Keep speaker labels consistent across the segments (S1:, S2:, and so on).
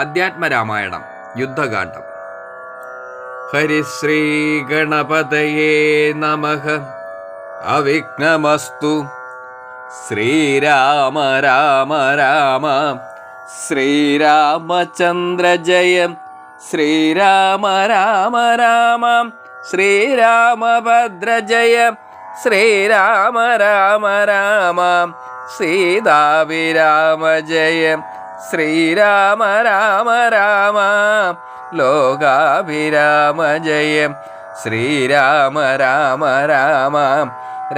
S1: അധ്യാത്മരാമായണം യുദ്ധകാന്ഡം. ഹരിശ്രീ ഗണപതയേ നമ. അവിഘ്നമസ്തു. ശ്രീരാമ രാമ രാമ ശ്രീരാമചന്ദ്ര ജയം. ശ്രീരാമ രാമ രാമ ശ്രീരാമഭദ്ര ജയം. ശ്രീരാമ രാമ രാമ സീതാവിരാമ ജയം. ശ്രീരാമ രാമ രാമ ലോകാഭിരാമ ജയം. ശ്രീരാമ രാമ രാമ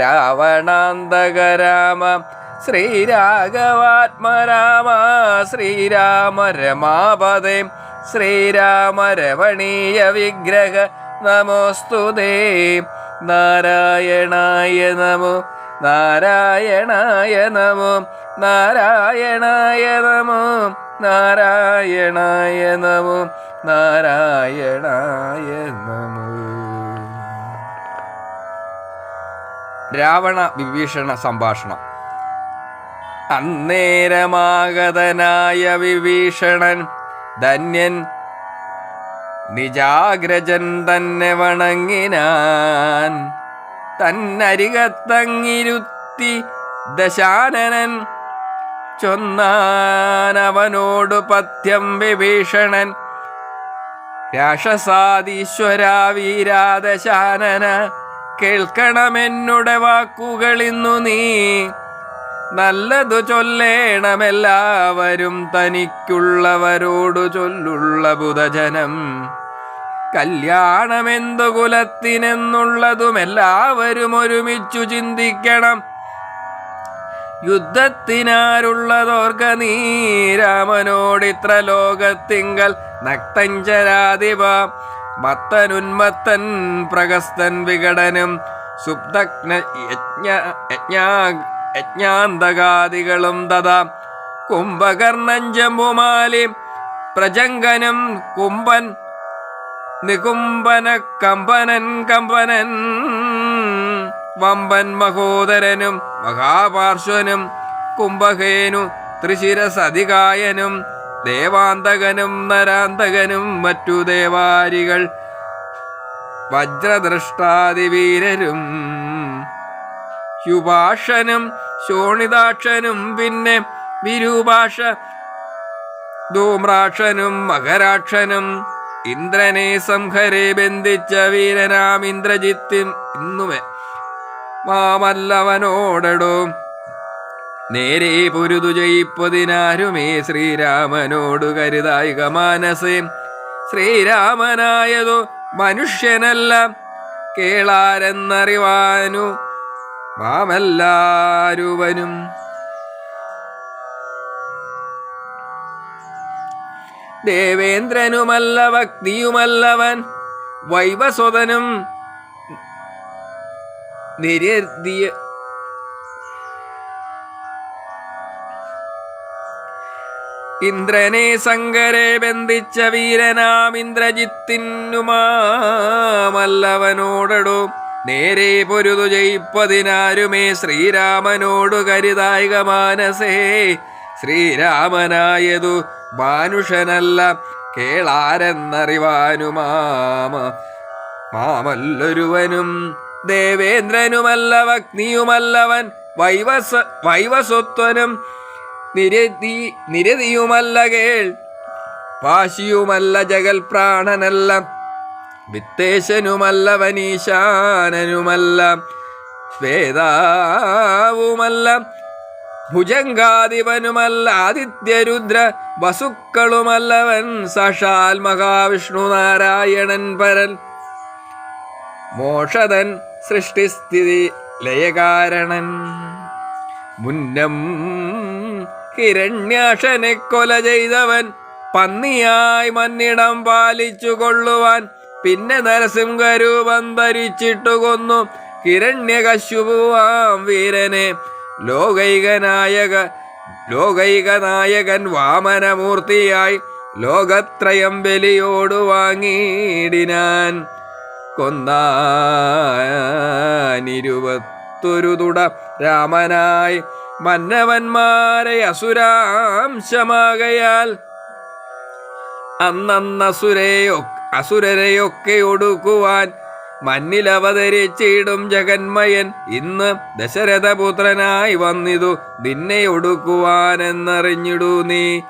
S1: രാവണാന്തക രാമ. ശ്രീരാഘവാത്മരാമ ശ്രീരാമ രമാപദേ ശ്രീരാമ രമണീയ വിഗ്രഹ നമോസ്തുതേ. നാരായണായ നമോ നാരായണായ നമോ നാരായണായ നമോ നാരായണായ നമോ നാരായണായ നമോ രാവണ വിഭീഷണ സംഭാഷണം. അന്നേരമാഗതനായ വിഭീഷണൻ ധന്യൻ നിജാഗ്രജൻ തന്നെ വണങ്ങിനാൻ. തന്നരികത്തങ്ങിരുത്തി ദശാനനൻ ചൊന്നാനവനോടു പഥ്യം വിഭീഷണൻ. രാക്ഷസാദീശ്വരാ വീരാദശാനന കേൾക്കണമെന്നുടെ വാക്കുകളിന്നു നീ. നല്ലതു ചൊല്ലേണമെല്ലാവരും തനിക്കുള്ളവരോടു ചൊല്ലുള്ള ബുധജനം. കല്യാണമെന്തു കുലത്തിനെന്നുള്ളതും എല്ലാവരും ഒരുമിച്ചു ചിന്തിക്കണം. യുദ്ധത്തിനാരുള്ളതോർക്ക നീ രാമനോടിത്ര ലോകത്തിങ്കൽ നക്തഞ്ചരാധിപ. മത്തനുന്മത്തൻ പ്രഗസ്തൻ വികടനും യജ്ഞാ യജ്ഞാന്തകാദികളും തഥാ കുംഭകർണഞ്ചമ്പുമാലി പ്രജങ്കനും കുംഭൻ നികുംബന കമ്പനൻ കമ്പനൻ വമ്പൻ മഹോദരനും മഹാപാർശ്വനും കുംഭകേനു ത്രിശിരസതികായനും ദേവാന്തകനും നരാന്തകനും മറ്റു ദേവാരികൾ വജ്രദൃഷ്ടാതിവീരരും ഹ്യുഭാഷനും ശോണിതാക്ഷനും പിന്നെ വിരൂപാഷ ധൂമ്രാക്ഷനും മകരാക്ഷനും ഇന്ദ്രനെ സംഹരെ ബന്ധിച്ച വീരനാം ഇന്ദ്രജിത്തിൻ ഇന്നുമേ. മാമല്ലവനോടടോ. നേരെ പൊരുതു ജയിപ്പതിനാരുമേ ശ്രീരാമനോടു കരുതായിക മാനസേ. ശ്രീരാമനായതു മനുഷ്യനല്ല കേളാരെന്നറിവാനു മാമെല്ലാരുവനും. ദേവേന്ദ്രനുമല്ല ഭക്തിയുമല്ലവൻ. വൈവസ്വതനും നിരതിയ ഇന്ദ്രനെ സങ്കരെ ബന്ധിച്ച വീരനാം ഇന്ദ്രജിത്തിനുമാമല്ലവനോടടോ. നേരെ പൊരുതു ജയിപ്പതിനാരുമേ ശ്രീരാമനോടു കരുതായിക മാനസേ. ശ്രീരാമനായതു മാനുഷനല്ല കേളാരെന്നറിവാനുമാമ. മാമല്ലൊരുവനും ദേവേന്ദ്രനുമല്ല വഗ്നിയുമല്ലവൻ വൈവസ വൈവസ്വത്വനും നിരതി നിരതിയുമല്ല കേൾ പാശിയുമല്ല ജഗൽ പ്രാണനല്ല വിത്തേശനുമല്ല വനീശാനനുമല്ല വേദാവുമല്ല ഭുജങ്കാധിപനുമല്ല ആദിത്യരുദ്ര വസുക്കളുമല്ലവൻ സഷാൽ മഹാവിഷ്ണു നാരായണൻ പരൻ മോഷതൻ സൃഷ്ടിസ്ഥിതി ലയകാരണൻ. മുന്നം ഹിരണ്യാക്ഷനെ കൊല ചെയ്തവൻ പന്നിയായി മന്നിടം പാലിച്ചു കൊള്ളുവാൻ പിന്നെ നരസിംഹരൂപം ധരിച്ചിട്ടു കൊന്നു. ഹിരണ്യകശുപുവാം വീരനെ ലോകൈകനായക ലോകൈകനായകൻ വാമനമൂർത്തിയായി ലോകത്രയം ബലിയോടു വാങ്ങിയിടിനാൻ കൊന്നാനിരുപത്തൊരു തുട രാമനായി മന്നവന്മാരെ അസുരാംശമാകയാൽ അന്നന്നസുരയൊ അസുരരെയൊക്കെ ഒടുക്കുവാൻ മണ്ണിലവതരിച്ചിടും ജഗന്മയൻ. ഇന്ന് ദശരഥപുത്രനായി വന്നിതു. നിന്നെ ഒടുക്കുവാനെന്നറിഞ്ഞിടൂ നീ.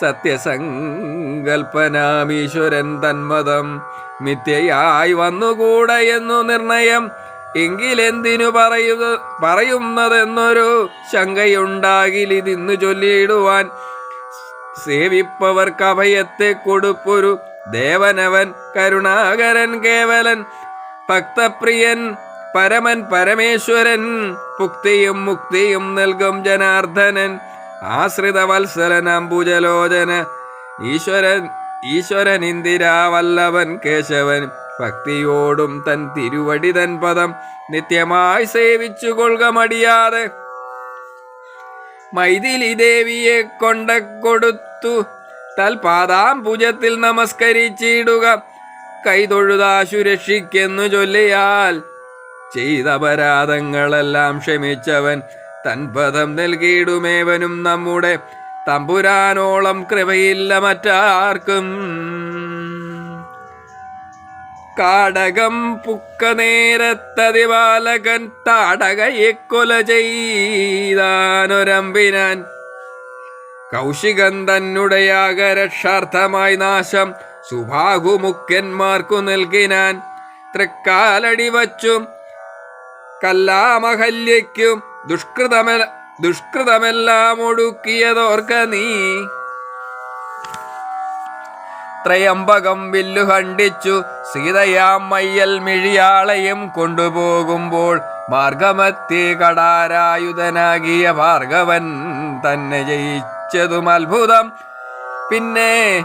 S1: സത്യസങ്കൽപ്പനാമീശ്വരൻ തന്മതം. മിഥ്യയായി വന്നുകൂട എന്നു നിർണയം. എങ്കിലെന്തിനു പറയുക പറയുന്നതെന്നൊരു ശങ്കയുണ്ടാകിലിതിന്നു ചൊല്ലിയിടുവാൻ. സേവിപ്പവർക്ക് അഭയത്തെ കൊടുപ്പൊരു ദേവനവൻ കരുണാകരൻ കേവലൻ. ഭക്തപ്രിയൻ പരമൻ പരമേശ്വരൻ മുക്തിയും മുക്തിയും നൽകും ജനാർദ്ദനൻ ആശ്രിത വത്സലനാം ഭുജലോചന ഈശ്വരൻ ഈശ്വരൻ ഇന്ദിരാവല്ലവൻ കേശവൻ ഭക്തിയോടും തൻ തിരുവടി തൻ പദം നിത്യമായി സേവിച്ചു കൊള്ളുക മടിയാതെ. മൈഥിലി ദേവിയെ കൊണ്ട കൊടുത്തു തൽപാദാം പൂജത്തിൽ നമസ്കരിച്ചിടുക. കൈതൊഴുതാശു രക്ഷിക്കെന്നു ചൊല്ലിയാൽ ചെയ്ത അപരാധങ്ങളെല്ലാം ക്ഷമിച്ചവൻ തൻപദം നൽകിയിടുമേവനും നമ്മുടെ തമ്പുരാനോളം കൃപയില്ല മറ്റാർക്കും. കാടകം പുക്ക നേരത്തതിപാലകൻ താടകയെ കൊല ചെയ്താനൊരമ്പിനാൻ. കൗശികൻ തന്നുടയാക രക്ഷാർത്ഥമായി നാശം സുഭാഗുമുഖ്യന്മാർക്കു നൽകിനാൻ തൃക്കാലടി വച്ചും കല്ലാമഹല്യയ്ക്കും ദുഷ്കൃതമെ ദുഷ്കൃതമെല്ലാം ഒടുക്കിയതോർക്ക നീ. ത്രയംബകം വില്ലു ഖണ്ഡിച്ചു സീതയാം മയ്യൽ മിഴിയാളയും കൊണ്ടുപോകുമ്പോൾ മാർഗമത്തി കടാരായുധനാകിയ ഭാർഗവൻ തന്നെ ജയിച്ചതും അത്ഭുതം. പിന്നെ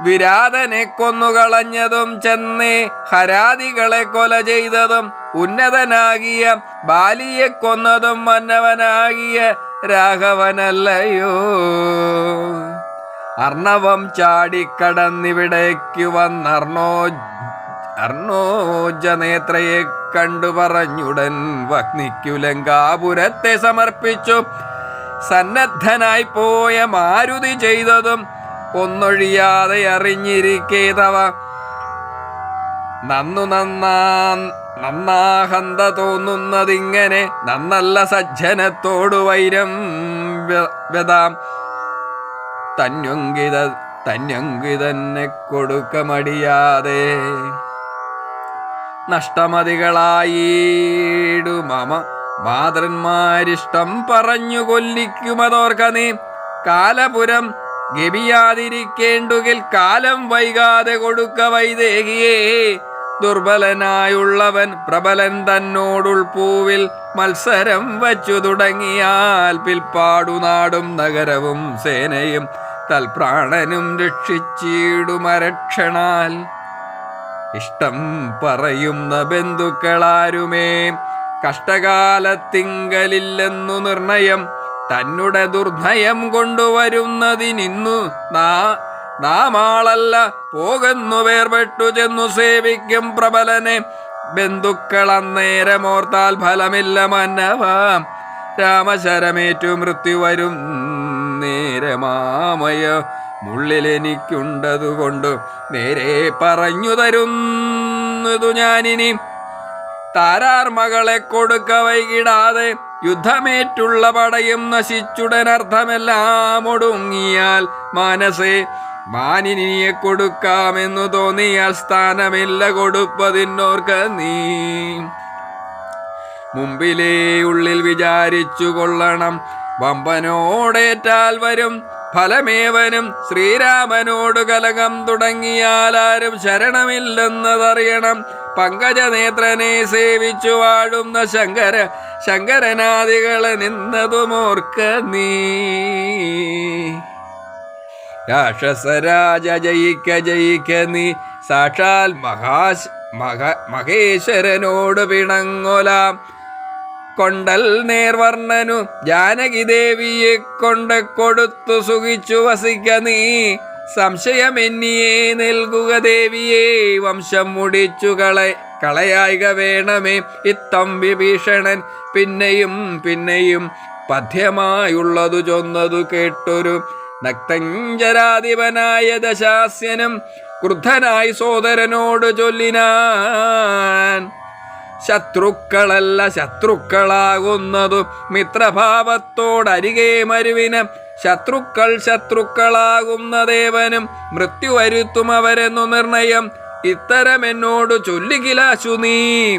S1: വിരാതനെ കൊന്നുകളഞ്ഞതും ചെന്നേ ഹരാദികളെ കൊല ചെയ്തതും ഉന്നതനാകിയ ബാലിയെ കൊന്നതും മന്നവനാകിയ രാഘവനല്ലയോ. അർണവം ചാടിക്കടന്നിവിടേക്കു വന്നർണോ അർണോജനേത്രയെ കണ്ടു പറഞ്ഞുടൻ വഗ്നിക്കു ലങ്കാപുരത്തെ സമർപ്പിച്ചു. സന്നദ്ധനായി പോയ മാരുതി ചെയ്തതും ഒന്നൊഴിയാതെ അറിഞ്ഞിരിക്കേതവ. നന്നു നന്നാ നന്നാഹന്ത തോന്നുന്നതിങ്ങനെ നന്നല്ല സജ്ജനത്തോടു വൈരം വ്യതാം. തന്യങ്കിത തന്നെ കൊടുക്ക മടിയാതെ നഷ്ടമതികളായിടു മമ മാതൃന്മാരിഷ്ടം പറഞ്ഞു കൊല്ലിക്കുമതോർക്ക നീ. കാലപുരം ഗപിയാതിരിക്കേണ്ടുകിൽ കാലം വൈകാതെ കൊടുക്ക വൈദേഹിയേ. ദുർബലനായുള്ളവൻ പ്രബലൻ തന്നോടുൾപൂവിൽ മത്സരം വച്ചു തുടങ്ങിയാൽ പിൽപ്പാടു നാടും നഗരവും സേനയും തൽപ്രാണനും രക്ഷിച്ചിടുമരക്ഷണാൽ ഇഷ്ടം പറയുന്ന ബന്ധുക്കളാരുമേ. കഷ്ടകാലത്തിങ്കലില്ലെന്നു നിർണയം തന്നെ ദുർനയം കൊണ്ടുവരുന്നതിനിന്നു നാമാളല്ല പോകുന്നു വേർപെട്ടു ചെന്നു സേവിക്കും പ്രബലനെ. ബന്ധുക്കൾ അന്നേരമോർത്താൽ ഫലമില്ല മന്നവാം രാമശരമേറ്റു മൃത്യു വരും നേരമാമയ. മുള്ളിലെനിക്കുണ്ടതുകൊണ്ട് നേരെ പറഞ്ഞു തരുന്നതു ഞാനിനി. താരാർമകളെ കൊടുക്ക വൈകിടാതെ യുദ്ധമേറ്റുള്ള പടയും നശിച്ചുടനർത്ഥമെല്ലാം ഒടുങ്ങിയാൽ മാനസേ മാനിനിയെ കൊടുക്കാമെന്നു തോന്നിയാൽ സ്ഥാനമില്ല കൊടുപ്പതിനോർക്ക നീ. മുമ്പിലേ ഉള്ളിൽ വിചാരിച്ചു കൊള്ളണം. വമ്പനോടേറ്റാൽ വരും ഫലമേവനും ശ്രീരാമനോട് കലകം തുടങ്ങിയാൽ ആരും ശരണമില്ലെന്നതറിയണം. പങ്കജനേത്രനെ സേവിച്ചു വാഴുന്ന ശങ്കര ശങ്കരനാദികളെ നിന്നതുമോർക്ക നീ. രാക്ഷസരാജ ജയിക്ക ജയിക്ക നീ. സാക്ഷാൽ മഹാശ് മഹ മഹേശ്വരനോട് പിണങ്ങൊലാം. കൊണ്ടൽ നേർവർണനു ജാനകി ദേവിയെ കൊണ്ട് കൊടുത്തു സുഖിച്ചു വസിക്ക നീ. സംശയമെന്നിയെ നൽകുക ദേവിയെ വംശം മുടിച്ചു കള കളയായിക വേണമേ. ഇത്തം വിഭീഷണൻ പിന്നെയും പിന്നെയും പഥ്യമായുള്ളതു ചൊന്നതു കേട്ടൊരു നക്തഞ്ചരാധിപനായ ദശാസ്യനും ക്രുദ്ധനായി സോദരനോട് ചൊല്ലിനാൻ. ശത്രുക്കളല്ല ശത്രുക്കളാകുന്നതു. മിത്രഭാവത്തോടരികെ മരുവിന് ശത്രുക്കൾ ശത്രുക്കളാകുന്ന ദേവനും മൃത്യു വരുത്തും അവരെന്നു നിർണയം. ഇത്തരം എന്നോട് ചൊല്ലുകിലാശു നീ.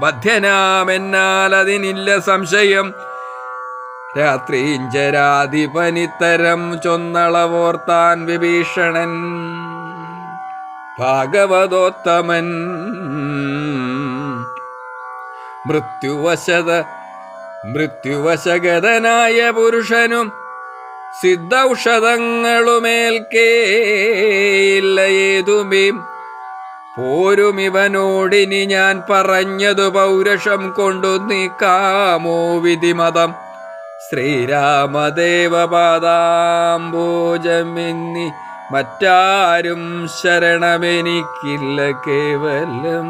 S1: ബധ്യനാമെന്നാൽ അതിനില്ല സംശയം രാത്രിഞ്ചരാധിപനിത്തരം ചൊന്നളവോർത്താൻ വിഭീഷണൻ. ഭാഗവതോത്തമൻ. മൃത്യുവശത മൃത്യുവശഗതനായ പുരുഷനും സിദ്ധൌഷധങ്ങളുമേൽക്കേയില്ല ഏതുമേ പോരുമിവനോടിനി ഞാൻ പറഞ്ഞതു പൗരുഷം കൊണ്ടു നീക്കാമോ വിധിമതം. ശ്രീരാമദേവപാദാംബോജമെന്നി മറ്റാരും ശരണമെനിക്കില്ല കേവലം.